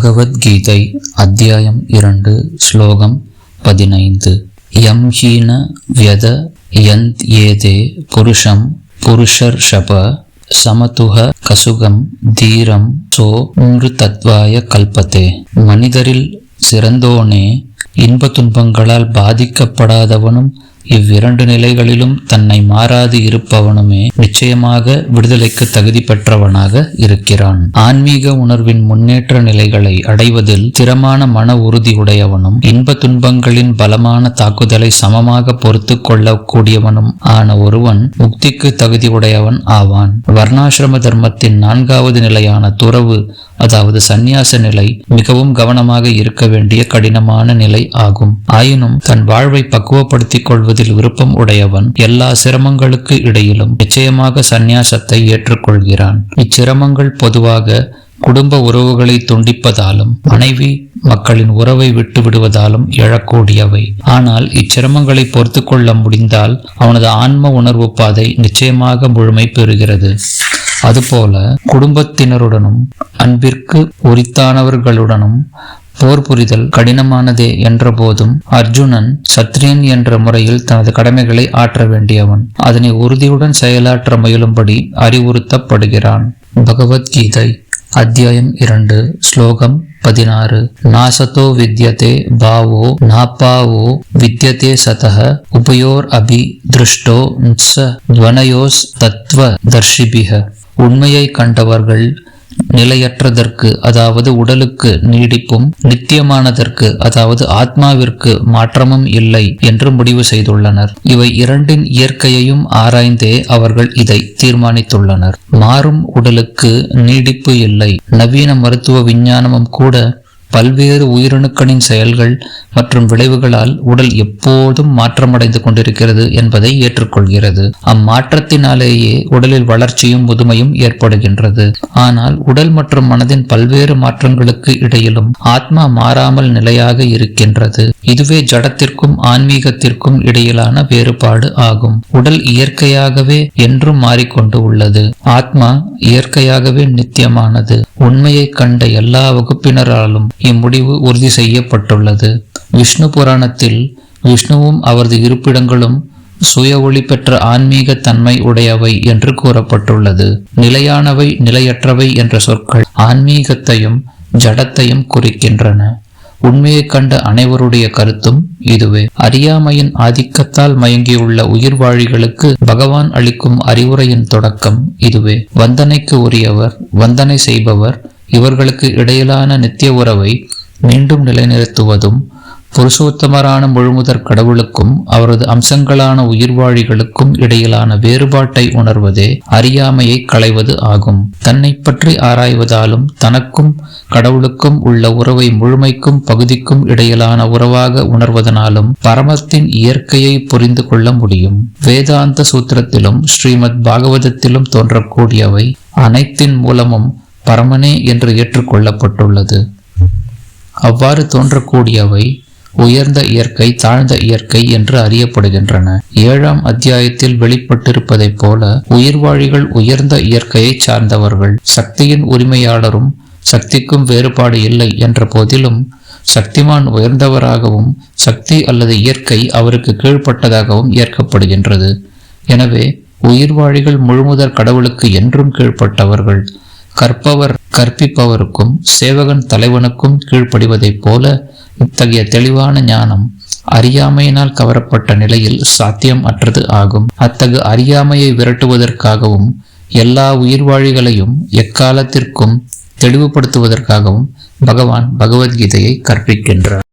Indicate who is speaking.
Speaker 1: பகவத்கீதை அத்தியாயம் இரண்டு ஸ்லோகம் பதினைந்து. யம் ஹீன வியத யந்த் ஏதே புருஷம் புருஷர் ஷப சமதுக கசுகம் தீரம் சோ மிருதத்வாய கல்பத்தே. மனிதரில் சிறந்தோனே இன்ப துன்பங்களால் பாதிக்கப்படாதவனும் இவ்விரண்டு நிலைகளிலும் தன்னை மாறாது இருப்பவனுமே நிச்சயமாக விடுதலைக்கு தகுதி பெற்றவனாக இருக்கிறான். ஆன்மீக உணர்வின் முன்னேற்ற நிலைகளை அடைவதில் திறமான மன உறுதி உடையவனும் இன்ப துன்பங்களின் பலமான தாக்குதலை சமமாக பொறுத்து கொள்ளக்கூடியவனும் ஆன ஒருவன் முக்திக்கு தகுதி உடையவன் ஆவான். வர்ணாசிரம தர்மத்தின் நான்காவது நிலையான துறவு அதாவது சந்நியாச நிலை மிகவும் கவனமாக இருக்க வேண்டிய கடினமான நிலை ஆகும். ஆயினும் தன் வாழ்வை பக்குவப்படுத்திக் கொள்வதில் விருப்பம் உடையவன் எல்லா சிரமங்களுக்கு இடையிலும் நிச்சயமாக சந்நியாசத்தை ஏற்றுக்கொள்கிறான். இச்சிரமங்கள் பொதுவாக குடும்ப உறவுகளை துண்டிப்பதாலும் மனைவி மக்களின் உறவை விட்டு விடுவதாலும் எழக்கூடியவை. ஆனால் இச்சிரமங்களை பொறுத்து கொள்ள முடிந்தால் அவனது ஆன்ம உணர்வு பாதை நிச்சயமாக முழுமை பெறுகிறது. அதுபோல குடும்பத்தினருடனும் அன்பிற்கு உரித்தானவர்களுடனும் போர் புரிதல் கடினமானதே என்ற போதும் அர்ஜுனன் சத்ரியன் என்ற முறையில் தனது கடமைகளை ஆற்ற வேண்டியவன். அதனை உறுதியுடன் செயலாற்ற முயலும்படி அறிவுறுத்தப்படுகிறான். பகவத்கீதை அத்தியாயம் இரண்டு ஸ்லோகம் பதினாறு. நாசத்தோ வித்யதே பாவோ நாப்பாவோ வித்யதே சதக உபயோர் அபி திருஷ்டோ துவனயோஸ் தத்துவ தர்ஷிபிக உண்மையை கண்டவர்கள் நிலையற்றதற்கு அதாவது உடலுக்கு நீடிப்பும் நித்தியமானதற்கு அதாவது ஆத்மாவிற்கு மாற்றமும் இல்லை என்று முடிவு செய்துள்ளனர். இவை இரண்டின் இயற்கையையும் ஆராய்ந்தே அவர்கள் இதை தீர்மானித்துள்ளனர். மாறும் உடலுக்கு நீடிப்பு இல்லை. நவீன மருத்துவ விஞ்ஞானமும் கூட பல்வேறு உயிரணுக்களின் செயல்கள் மற்றும் விளைவுகளால் உடல் எப்போதும் மாற்றமடைந்து கொண்டிருக்கிறது என்பதை ஏற்றுக்கொள்கிறது. அம்மாற்றத்தினாலேயே உடலில் வளர்ச்சியும் முதுமையும் ஏற்படுகின்றது. ஆனால் உடல் மற்றும் மனதின் பல்வேறு மாற்றங்களுக்கு இடையிலும் ஆத்மா மாறாமல் நிலையாக இருக்கின்றது. இதுவே ஜடத்திற்கும் ஆன்மீகத்திற்கும் இடையிலான வேறுபாடு ஆகும். உடல் இயற்கையாகவே என்றும் மாறிக்கொண்டு உள்ளது. ஆத்மா இயற்கையாகவே நித்தியமானது. உண்மையை கண்ட எல்லா வகுப்பினராலும் இம்முடிவு உறுதி செய்யப்பட்டுள்ளது. விஷ்ணு புராணத்தில் விஷ்ணுவும் அவரது இருப்பிடங்களும் சுய ஒளி பெற்ற ஆன்மீக தன்மை உடையவை என்று கூறப்பட்டுள்ளது. நிலையானவை நிலையற்றவை என்ற சொற்கள் ஆன்மீகத்தையும் ஜடத்தையும் குறிக்கின்றன. உண்மையை கண்ட அனைவருடைய கருத்தும் இதுவே. அறியாமையின் ஆதிக்கத்தால் மயங்கியுள்ள உயிர்வாழிகளுக்கு பகவான் அளிக்கும் அறிவுரையின் தொடக்கம் இதுவே. வந்தனைக்கு உரியவர் வந்தனை செய்பவர் இவர்களுக்கு இடையிலான நித்திய உறவை மீண்டும் நிலைநிறுத்துவதும் புருஷோத்தமரான முழுமுதற் கடவுளுக்கும் அவரது அம்சங்களான உயிர்வாழிகளுக்கும் இடையிலான வேறுபாட்டை உணர்வதே அறியாமையை களைவது ஆகும். தன்னை பற்றி ஆராய்வதாலும் தனக்கும் கடவுளுக்கும் உள்ள உறவை முழுமைக்கும் பகுதிக்கும் இடையிலான உறவாக உணர்வதனாலும் பரமத்தின் இயற்கையை புரிந்து கொள்ள முடியும். வேதாந்த சூத்திரத்திலும் ஸ்ரீமத் பாகவதத்திலும் தோன்றக்கூடியவை அனைத்தின் மூலமும் பரமனே என்று ஏற்றுக்கொள்ளப்பட்டுள்ளது. அவ்வாறு தோன்றக்கூடியவை உயர்ந்த இயற்கை தாழ்ந்த இயற்கை என்று அறியப்படுகின்றன. ஏழாம் அத்தியாயத்தில் வெளிப்பட்டிருப்பதைப் போல உயிர்வாழிகள் உயர்ந்த இயற்கையை சார்ந்தவர்கள் சக்தியின் உரிமையாளரும் சக்திக்கும் வேறுபாடு இல்லை என்ற போதிலும் சக்திமான் உயர்ந்தவராகவும் சக்தி அல்லது இயற்கை அவருக்கு கீழ்ப்பட்டதாகவும் ஏற்கப்படுகின்றது. எனவே உயிர்வாழிகள் முழுமுதற் கடவுளுக்கு என்றும் கீழ்ப்பட்டவர்கள். கற்பவர் கற்பிப்பவருக்கும் சேவகன் தலைவனுக்கும் கீழ்ப்படிவதைப் போல இத்தகைய தெளிவான ஞானம் அறியாமையினால் கவரப்பட்ட நிலையில் சாத்தியம் அற்றது ஆகும். அத்தகு அறியாமையை விரட்டுவதற்காகவும் எல்லா உயிர்வாழிகளையும் எக்காலத்திற்கும் தெளிவுபடுத்துவதற்காகவும் பகவான் பகவத்கீதையை கற்பிக்கின்றார்.